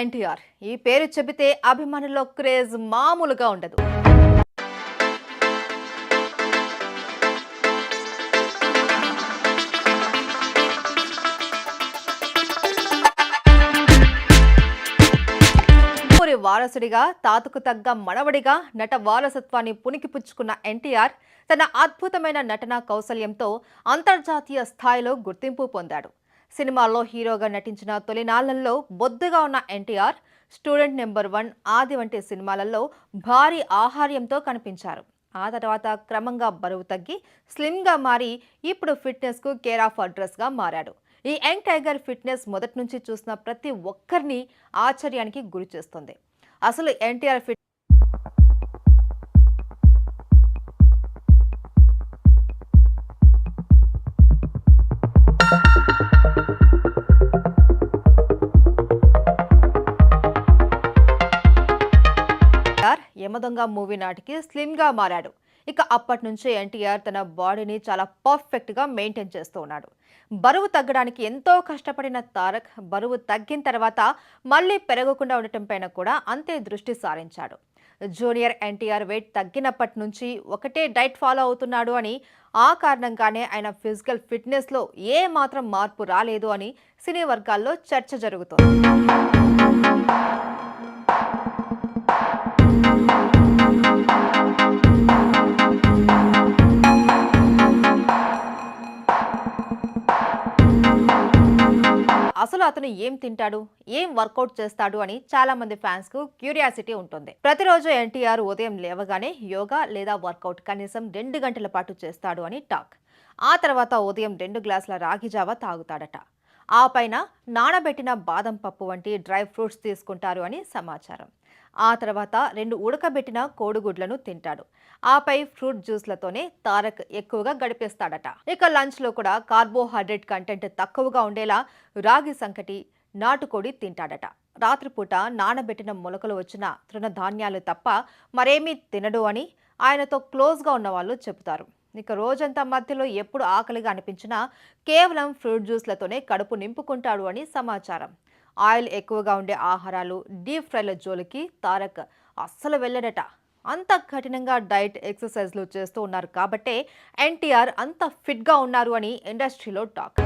ఎన్టీఆర్ ఈ పేరు చెబితే అభిమానుల్లో క్రేజ్ మామూలుగా ఉండదు. వారసుడిగా తాతకు తగ్గ మనవడిగా నట వారసత్వాన్ని పుణికిపుచ్చుకున్న ఎన్టీఆర్ తన అద్భుతమైన నటనా కౌశల్యంతో అంతర్జాతీయ స్థాయిలో గుర్తింపు పొందాడు. సినిమాల్లో హీరోగా నటించిన తొలినాళ్ళలో బొద్దుగా ఉన్న ఎన్టీఆర్ స్టూడెంట్ నెంబర్ వన్ ఆది వంటి సినిమాలలో భారీ ఆహార్యంతో కనిపించారు. ఆ తర్వాత క్రమంగా బరువు తగ్గి స్లిమ్గా మారి ఇప్పుడు ఫిట్నెస్కు కేర్ ఆఫ్ అడ్రస్గా మారాడు. ఈ యంగ్ టైగర్ ఫిట్నెస్ మొదటి నుంచి చూసిన ప్రతి ఒక్కరిని ఆశ్చర్యానికి గురి చేస్తుంది. అసలు ఎన్టీఆర్ ఫిట్ యమదొంగ మూవీ నాటికి స్లిమ్గా మారాడు. ఇక అప్పటి నుంచి ఎన్టీఆర్ తన బాడీని చాలా పర్ఫెక్ట్గా మెయింటైన్ చేస్తూ ఉన్నాడు. బరువు తగ్గడానికి ఎంతో కష్టపడిన తారక్ బరువు తగ్గిన తర్వాత మళ్ళీ పెరగకుండా ఉండటం పైన కూడా అంతే దృష్టి సారించాడు. జూనియర్ ఎన్టీఆర్ వెయిట్ తగ్గినప్పటి నుంచి ఒకటే డైట్ ఫాలో అవుతున్నాడు అని ఆ కారణంగానే ఆయన ఫిజికల్ ఫిట్నెస్లో ఏ మాత్రం మార్పు రాలేదు అని సినీ వర్గాల్లో చర్చ జరుగుతోంది. అసలు అతను ఏం తింటాడు ఏం వర్కౌట్ చేస్తాడు అని చాలా మంది ఫ్యాన్స్కు క్యూరియాసిటీ ఉంటుంది. ప్రతిరోజు ఎన్టీఆర్ ఉదయం లేవగానే యోగా లేదా వర్కౌట్ కనీసం రెండు గంటల పాటు చేస్తాడు అని టాక్. ఆ తర్వాత ఉదయం రెండు గ్లాసుల రాగి జావ తాగుతాడట. ఆ పైన నానబెట్టిన బాదం పప్పు వంటి డ్రై ఫ్రూట్స్ తీసుకుంటారు అని సమాచారం. ఆ తర్వాత రెండు ఉడకబెట్టిన కోడిగుడ్లను తింటాడు. ఆపై ఫ్రూట్ జ్యూస్లతోనే తారక్ ఎక్కువగా గడిపేస్తాడట. ఇక లంచ్లో కూడా కార్బోహైడ్రేట్ కంటెంట్ తక్కువగా ఉండేలా రాగి సంకటి నాటుకోడి తింటాడట. రాత్రిపూట నానబెట్టిన మొలకలు వచ్చిన తృణధాన్యాలు తప్ప మరేమీ తినడు అని ఆయనతో క్లోజ్గా ఉన్నవాళ్ళు చెబుతారు. ఇక రోజంతా మధ్యలో ఎప్పుడు ఆకలిగా అనిపించినా కేవలం ఫ్రూట్ జ్యూస్లతోనే కడుపు నింపుకుంటాడు అని సమాచారం. ఆయిల్ ఎక్కువగా ఉండే ఆహారాలు డీప్ ఫ్రైల జోలికి తారక్ అస్సలు వెళ్ళడట. అంత కఠినంగా డైట్ ఎక్సర్సైజ్లు చేస్తూ ఉన్నారు కాబట్టే ఎన్టీఆర్ అంత ఫిట్గా ఉన్నారు అని ఇండస్ట్రీలో టాక్.